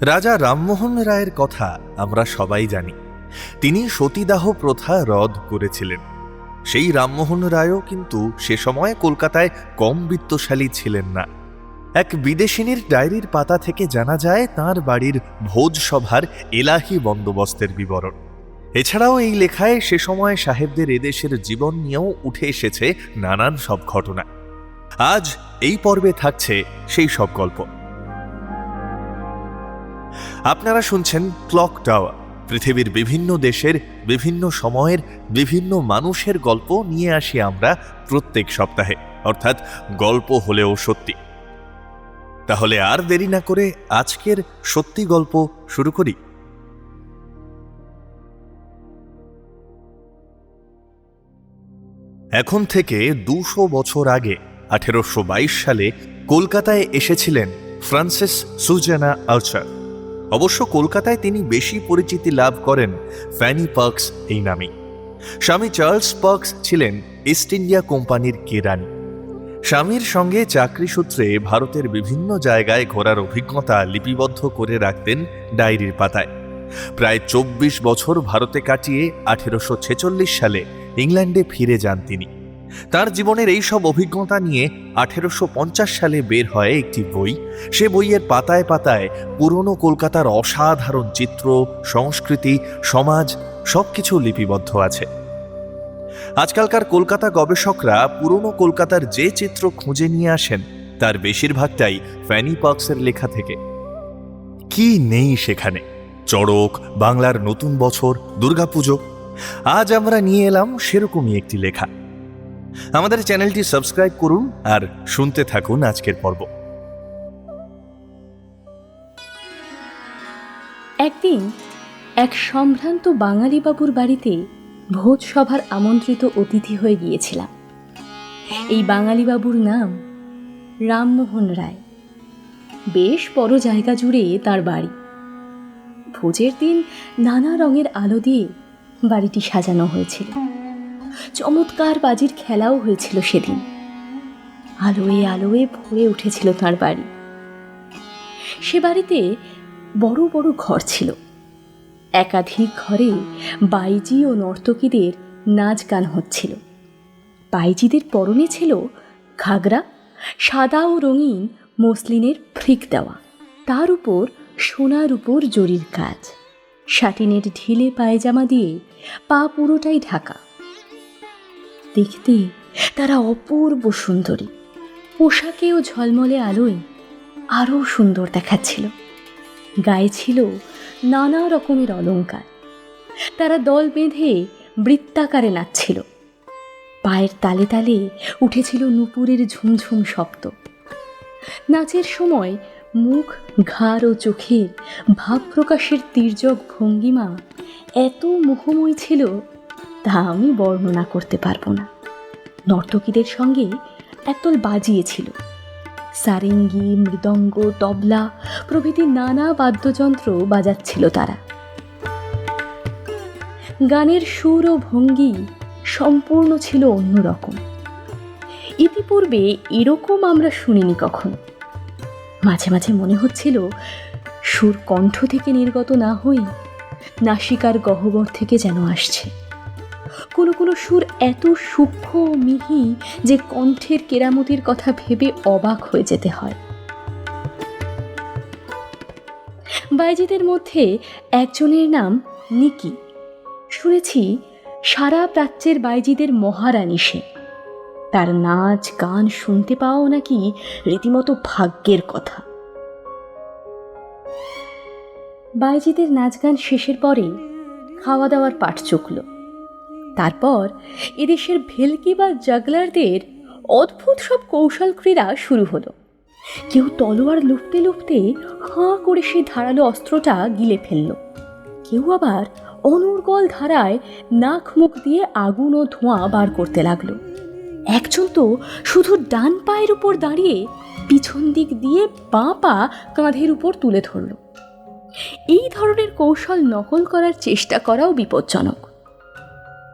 রাজা রামমোহন রায়ের কথা আমরা সবাই জানি। তিনি সতীদাহ প্রথা রদ করেছিলেন। সেই রামমোহন রায়ও কিন্তু সে সময় কলকাতায় কম বিত্তশালী ছিলেন না। এক বিদেশিনীর ডায়েরির পাতা থেকে জানা যায়, তার বাড়ির ভোজসভার এলাহি বন্দোবস্তের বিবরণ। এছাড়াও এই লেখায় সে সময় সাহেবদের এদেশের জীবন নিয়েও উঠে এসেছে নানান সব ঘটনা। আজ এই পর্বে থাকছে সেই সব গল্প। আপনারা শুনছেন ক্লক টাওয়ার, পৃথিবীর বিভিন্ন দেশের, বিভিন্ন সময়ের, বিভিন্ন মানুষের গল্প নিয়ে আসি আমরা প্রত্যেক সপ্তাহে, অর্থাৎ গল্প হলেও সত্যি। তাহলে আর দেরি না করে আজকের সত্যি গল্প শুরু করি। এখন থেকে দুশো বছর আগে, আঠেরোশো বাইশ সালে কলকাতায় এসেছিলেন ফ্রান্সিস সুজেনা আলচার। অবশ্য কলকাতায় তিনি বেশি পরিচিতি লাভ করেন ফ্যানি পার্কস এই নামে। স্বামী চার্লস পার্কস ছিলেন ইস্ট ইন্ডিয়া কোম্পানির কেরানি স্বামীর সঙ্গে চাকরি সূত্রে ভারতের বিভিন্ন জায়গায় ঘোরার অভিজ্ঞতা লিপিবদ্ধ করে রাখতেন ডায়েরির পাতায়। প্রায় চব্বিশ বছর ভারতে কাটিয়ে আঠেরোশো ছেচল্লিশ সালে ইংল্যান্ডে ফিরে যান তিনি। তার জীবনের এই সব অভিজ্ঞতা নিয়ে আঠেরোশো পঞ্চাশ সালে বের হয় একটি বই। সে বইয়ের পাতায় পাতায় পুরনো কলকাতার অসাধারণ চিত্র, সংস্কৃতি, সমাজ সবকিছু লিপিবদ্ধ আছে। আজকালকার কলকাতা গবেষকরা পুরনো কলকাতার যে চিত্র খুঁজে নিয়ে আসেন, তার বেশিরভাগটাই ফ্যানি পার্কসের লেখা থেকে। কি নেই সেখানে? চড়ক, বাংলার নতুন বছর, দুর্গাপুজো। আজ আমরা নিয়ে এলাম সেরকমই একটি লেখা। আমাদের চ্যানেলটি সাবস্ক্রাইব করুন আর শুনতে থাকুন আজকের পর্ব। একদিন এক সম্ভ্রান্ত বাঙালি বাবুর বাড়িতে ভোজ সভার আমন্ত্রিত অতিথি হয়ে গিয়েছিলাম। এই বাঙালি বাবুর নাম রামমোহন রায়। বেশ বড় জায়গা জুড়ে তার বাড়ি। ভোজের দিন নানা রঙের আলো দিয়ে বাড়িটি সাজানো হয়েছিল। চমৎকার বাজির খেলাও হয়েছিল সেদিন। আলোয় আলোয় ভরে উঠেছিল তার বাড়ি। সে বাড়িতে বড় বড় ঘর ছিল। একাধিক ঘরে বাইজি ও নর্তকীদের নাচ গান হচ্ছিল। বাইজিদের পরনে ছিল ঘাগরা, সাদা ও রঙিন মসলিনের ফ্রিক দেওয়া। তার উপর সোনার উপর জরির কাজ। শাটিনের ঢিলে পায়জামা দিয়ে পা পুরোটাই ঢাকা। দেখতে তারা অপূর্ব সুন্দরী। পোশাকে ও ঝলমলে আলোয় আরও সুন্দর দেখাচ্ছিল। গায়ে ছিল নানা রকমের অলঙ্কার তারা দল বেঁধে বৃত্তাকারে নাচছিল। পায়ের তালে তালে উঠেছিল নুপুরের ঝুমঝুম শব্দ। নাচের সময় মুখ, ঘাড় ও চোখের ভাব প্রকাশের তির্যক ভঙ্গিমা এত মোহময় ছিল তা আমি বর্ণনা করতে পারব না। নর্তকীদের সঙ্গে একদল বাজিয়েছিল। সারেঙ্গি, মৃদঙ্গ, তবলা প্রভৃতি নানা বাদ্যযন্ত্র বাজাচ্ছিল তারা। গানের সুর ও ভঙ্গি সম্পূর্ণ ছিল অন্যরকম। ইতিপূর্বে এরকম আমরা শুনিনি কখনো। মাঝে মাঝে মনে হচ্ছিল সুর কণ্ঠ থেকে নির্গত না হই নাসিকার গহ্বর থেকে যেন আসছে। কোনো কোনো সুর এত সূক্ষ্ম মিহি যে কণ্ঠের কেরামতির কথা ভেবে অবাক হয়ে যেতে হয়। বাইজিদের মধ্যে একজনের নাম নিকি। শুনেছি সারা প্রাচ্যের বাইজিদের মহারানী সে। তার নাচ, গান শুনতে পাওয়াও নাকি রীতিমতো ভাগ্যের কথা। বাইজিদের নাচ গান শেষের পরে খাওয়া দাওয়ার পাঠ চুকলো। তারপর এদেশের ভেলকি বা জাগলারদের অদ্ভুত সব কৌশল ক্রীড়া শুরু হলো। কেউ তলোয়ার লুফতে লুপতে হাঁ করে সেই ধারালো অস্ত্রটা গিলে ফেলল। কেউ আবার অনর্গল ধারায় নাক মুখ দিয়ে আগুন ও ধোঁয়া বার করতে লাগল। একজন তো শুধু ডান পায়ের উপর দাঁড়িয়ে পিছন দিক দিয়ে বাঁ পা কাঁধের উপর তুলে ধরল। এই ধরনের কৌশল নকল করার চেষ্টা করাও বিপজ্জনক।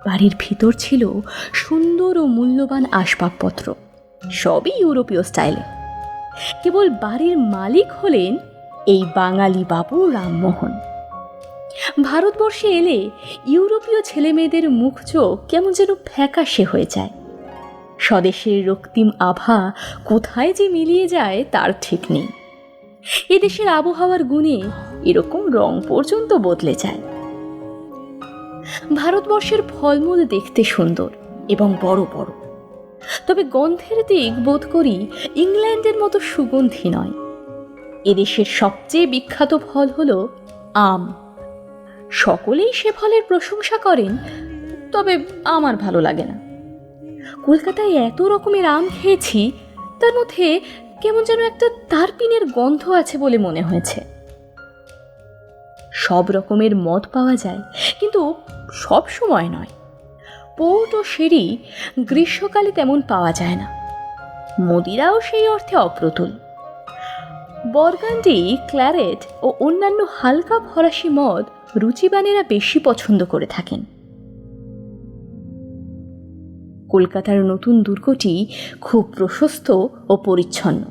বাড়ির ভিতর ছিল সুন্দর ও মূল্যবান আসবাবপত্র, সবই ইউরোপীয় স্টাইলে। কেবল বাড়ির মালিক হলেন এই বাঙালি বাবু রামমোহন। ভারতবর্ষে এলে ইউরোপীয় ছেলেমেয়েদের মুখ চোখ কেমন যেন ফ্যাকাশে হয়ে যায়। স্বদেশের রক্তিম আভা কোথায় যে মিলিয়ে যায় তার ঠিক নেই। এদেশের আবহাওয়ার গুণে এরকম রং পর্যন্ত বদলে যায়। ভারতবর্ষের ফলমূল দেখতে সুন্দর এবং বড় বড়। তবে গন্ধের দিক বোধ করি ইংল্যান্ডের মতো সুগন্ধি নয়। এদেশের সবচেয়ে বিখ্যাত ফল হল আম। সকলেই সে ফলের প্রশংসা করেন, তবে আমার ভালো লাগে না। কলকাতায় এত রকমের আম খেয়েছি, তার মধ্যে কেমন যেন একটা তারপিনের গন্ধ আছে বলে মনে হয়েছে। সব রকমের মদ পাওয়া যায়, কিন্তু সব সময় নয়। পোর্ট ও সেরি গ্রীষ্মকালে তেমন পাওয়া যায় না। মদিরাও সেই অর্থে অপ্রতুল। বরগান্ডি, ক্ল্যারেট ও অন্যান্য হালকা ফরাসি মদ রুচিবানেরা বেশি পছন্দ করে থাকেন। কলকাতার নতুন দুর্গটি খুব প্রশস্ত ও পরিচ্ছন্ন।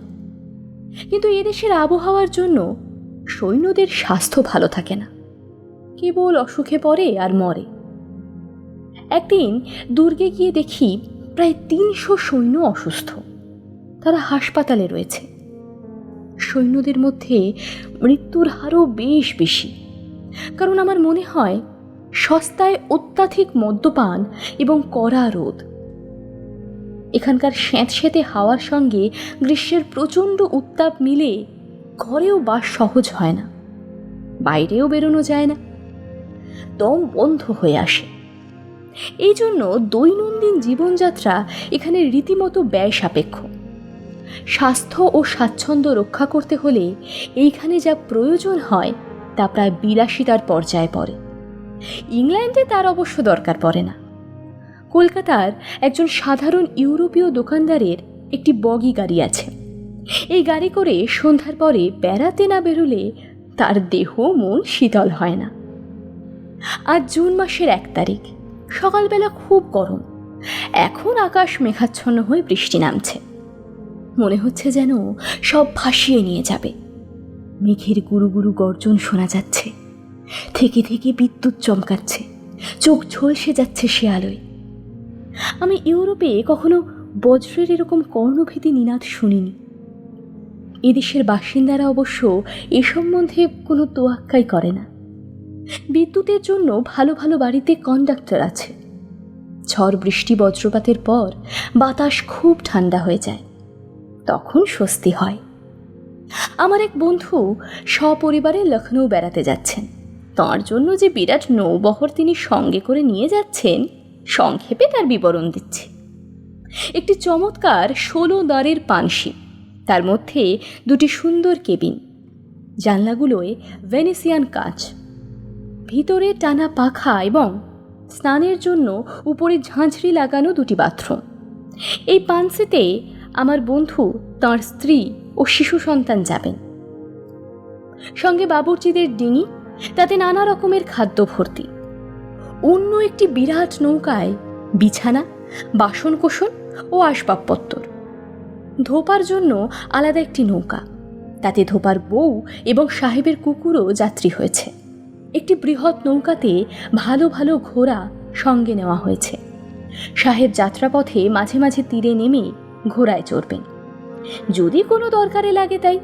কিন্তু এদেশের আবহাওয়ার জন্য সৈন্যদের স্বাস্থ্য ভালো থাকে না। কেবল অসুখে পড়ে আর মরে। একদিন দুর্গে গিয়ে দেখি প্রায় তিনশো সৈন্য অসুস্থ। তারা হাসপাতালে রয়েছে। সৈন্যদের মধ্যে মৃত্যুর হারও বেশ বেশি। কারণ আমার মনে হয় সস্তায় অত্যাধিক মদ্যপান এবং কড়া রোদ। এখানকার স্যাঁতস্যাঁতে হাওয়ার সঙ্গে গ্রীষ্মের প্রচণ্ড উত্তাপ মিলে ঘরেও বাস সহজ হয় না, বাইরেও বেরোনো যায় না। দম বন্ধ হয়ে আসে। এই জন্য দৈনন্দিন জীবনযাত্রা এখানে রীতিমতো ব্যয় সাপেক্ষ স্বাস্থ্য ও স্বাচ্ছন্দ্য রক্ষা করতে হলে এইখানে যা প্রয়োজন হয় তা প্রায় বিলাসিতার পর্যায়ে পড়ে। ইংল্যান্ডে তার অবশ্য দরকার পড়ে না। কলকাতার একজন সাধারণ ইউরোপীয় দোকানদারের একটি বগি গাড়ি আছে। এই গাড়ি করে সন্ধ্যার পরে বেড়াতে না বেরোলে তার দেহ মন শীতল হয় না। আজ জুন মাসের এক তারিখ। সকালবেলা খুব গরম। এখন আকাশ মেঘাচ্ছন্ন হয়ে বৃষ্টি নামছে। মনে হচ্ছে যেন সব ভাসিয়ে নিয়ে যাবে। মেঘের গুরু গুরু গর্জন শোনা যাচ্ছে। থেকে থেকে বিদ্যুৎ চমকাচ্ছে। চোখ ঝলসে যাচ্ছে সে আলোয় আমি ইউরোপে কখনো বজ্রের এরকম কর্ণভীতি নিনাদ শুনিনি। এদেশের বাসিন্দারা অবশ্য এ সম্বন্ধে কোনো তোয়াক্কাই করে না। বিদ্যুতের জন্য ভালো ভালো বাড়িতে কন্ডাক্টর আছে। ঝড় বৃষ্টি বজ্রপাতের পর বাতাস খুব ঠান্ডা হয়ে যায়। তখন স্বস্তি হয়। আমার এক বন্ধু সপরিবারে লখনৌ বেড়াতে যাচ্ছেন। তাঁর জন্য যে বিরাট নৌবহর তিনি সঙ্গে করে নিয়ে যাচ্ছেন, সংক্ষেপে তার বিবরণ দিচ্ছে। একটি চমৎকার ষোলো দ্বারের পানশি তার মধ্যে দুটি সুন্দর কেবিন, জানলাগুলোয় ভেনেসিয়ান কাঁচ ভিতরে টানা পাখা এবং স্নানের জন্য উপরে ঝাঁঝরি লাগানো দুটি বাথরুম। এই পানসিতে আমার বন্ধু, তাঁর স্ত্রী ও শিশু সন্তান যাবেন। সঙ্গে বাবুর্চিদের ডিঙি, তাতে নানা রকমের খাদ্য ভর্তি। অন্য একটি বিরাট নৌকায় বিছানা, বাসনকোসন ও আসবাবপত্তর ধোপার জন্য আলাদা একটি নৌকা। তাতে ধোপার বউ এবং সাহেবের কুকুরও যাত্রী হয়েছে। একটি বৃহৎ নৌকাতে ভালো ভালো ঘোড়া সঙ্গে নেওয়া হয়েছে। সাহেব যাত্রাপথে মাঝে মাঝে তীরে নেমে ঘোড়ায় চড়বেন। যদি কোনো দরকারে লাগে তাই।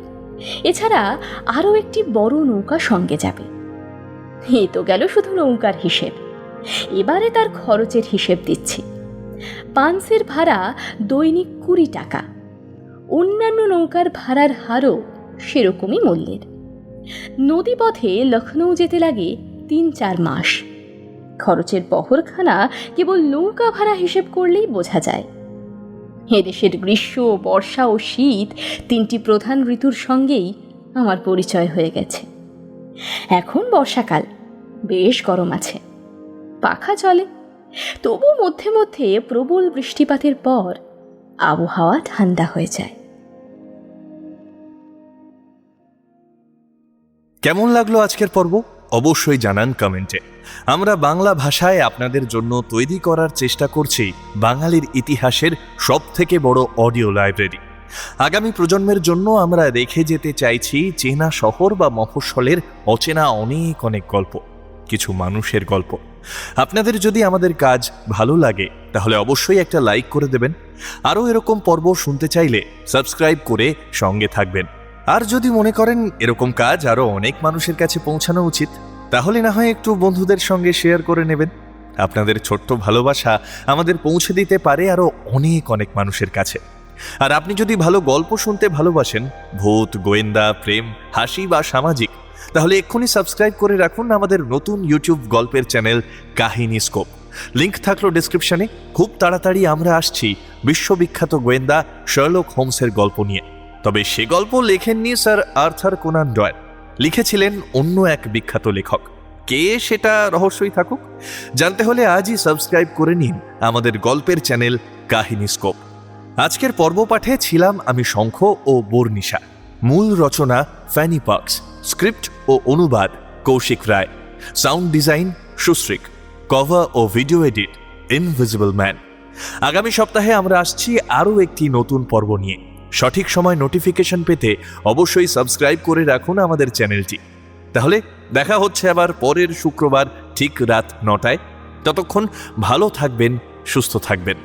এছাড়া আরও একটি বড় নৌকা সঙ্গে যাবে। এ তো গেল শুধু নৌকার হিসেব। এবারে তার খরচের হিসেব দিচ্ছি। পান্সের ভাড়া দৈনিক কুড়ি টাকা। অন্যান্য নৌকার ভাড়ার হারও সেরকমই মূল্যের। নদীপথে লখনৌ যেতে লাগে তিন চার মাস। খরচের বহরখানা কেবল নৌকা ভাড়া হিসেব করলেই বোঝা যায়। এদেশের গ্রীষ্ম, বর্ষা ও শীত তিনটি প্রধান ঋতুর সঙ্গেই আমার পরিচয় হয়ে গেছে। এখন বর্ষাকাল, বেশ গরম আছে। পাখা চলে। তবু মধ্যে মধ্যে প্রবল বৃষ্টিপাতের পর আবহাওয়া ঠান্ডা হয়ে যায়। কেমন লাগল আজকের পর্ব? অবশ্যই জানান কমেন্টে। আমরা বাংলা ভাষায় আপনাদের জন্য তৈরি করার চেষ্টা করছি বাঙালির ইতিহাসের সব থেকে বড় অডিও লাইব্রেরি। আগামী প্রজন্মের জন্য আমরা রেখে যেতে চাইছি চেনা শহর বা মফস্বলের অচেনা অনেক অনেক গল্প, কিছু মানুষের গল্প। আপনাদের যদি আমাদের কাজ ভালো লাগে, তাহলে অবশ্যই একটা লাইক করে দেবেন। আরও এরকম পর্ব শুনতে চাইলে সাবস্ক্রাইব করে সঙ্গে থাকবেন। আর যদি মনে করেন এরকম কাজ আরও অনেক মানুষের কাছে পৌঁছানো উচিত, তাহলে না হয় একটু বন্ধুদের সঙ্গে শেয়ার করে নেবেন। আপনাদের ছোট্ট ভালোবাসা আমাদের পৌঁছে দিতে পারে আরও অনেক অনেক মানুষের কাছে। আর আপনি যদি ভালো গল্প শুনতে ভালোবাসেন, ভূত, গোয়েন্দা, প্রেম, হাসি বা সামাজিক, তাহলে এক্ষুনি সাবস্ক্রাইব করে রাখুন আমাদের নতুন ইউটিউব গল্পের চ্যানেল কাহিনী স্কোপ লিঙ্ক থাকল ডিসক্রিপশনে খুব তাড়াতাড়ি আমরা আসছি বিশ্ববিখ্যাত গোয়েন্দা শার্লক হোমসের গল্প নিয়ে। তবে সে গল্প লেখেননি স্যার আর্থার কোনান ডয়েল লিখেছিলেন অন্য এক বিখ্যাত লেখক। কে সেটা রহস্যই থাকুক। জানতে হলে আজই সাবস্ক্রাইব করে নিন আমাদের গল্পের চ্যানেল কাহিনী স্কোপ। আজকের পর্ব পাঠে ছিলাম আমি শঙ্খ ও বর্নিশা। মূল রচনা ফ্যানি পার্কস। স্ক্রিপ্ট ও অনুবাদ Koushik Roy. Sound design Sushrik. Cover ও ভিডিও এডিট ইনভিজিবল ম্যান। আগামী সপ্তাহে আমরা আসছি আরও একটি নতুন পর্ব নিয়ে। সঠিক সময় নোটিফিকেশন পেতে অবশ্যই সাবস্ক্রাইব করে রাখুন আমাদের চ্যানেলটি। তাহলে দেখা হচ্ছে আবার পরের শুক্রবার ঠিক রাত নটায়। ততক্ষণ ভালো থাকবেন, সুস্থ থাকবেন।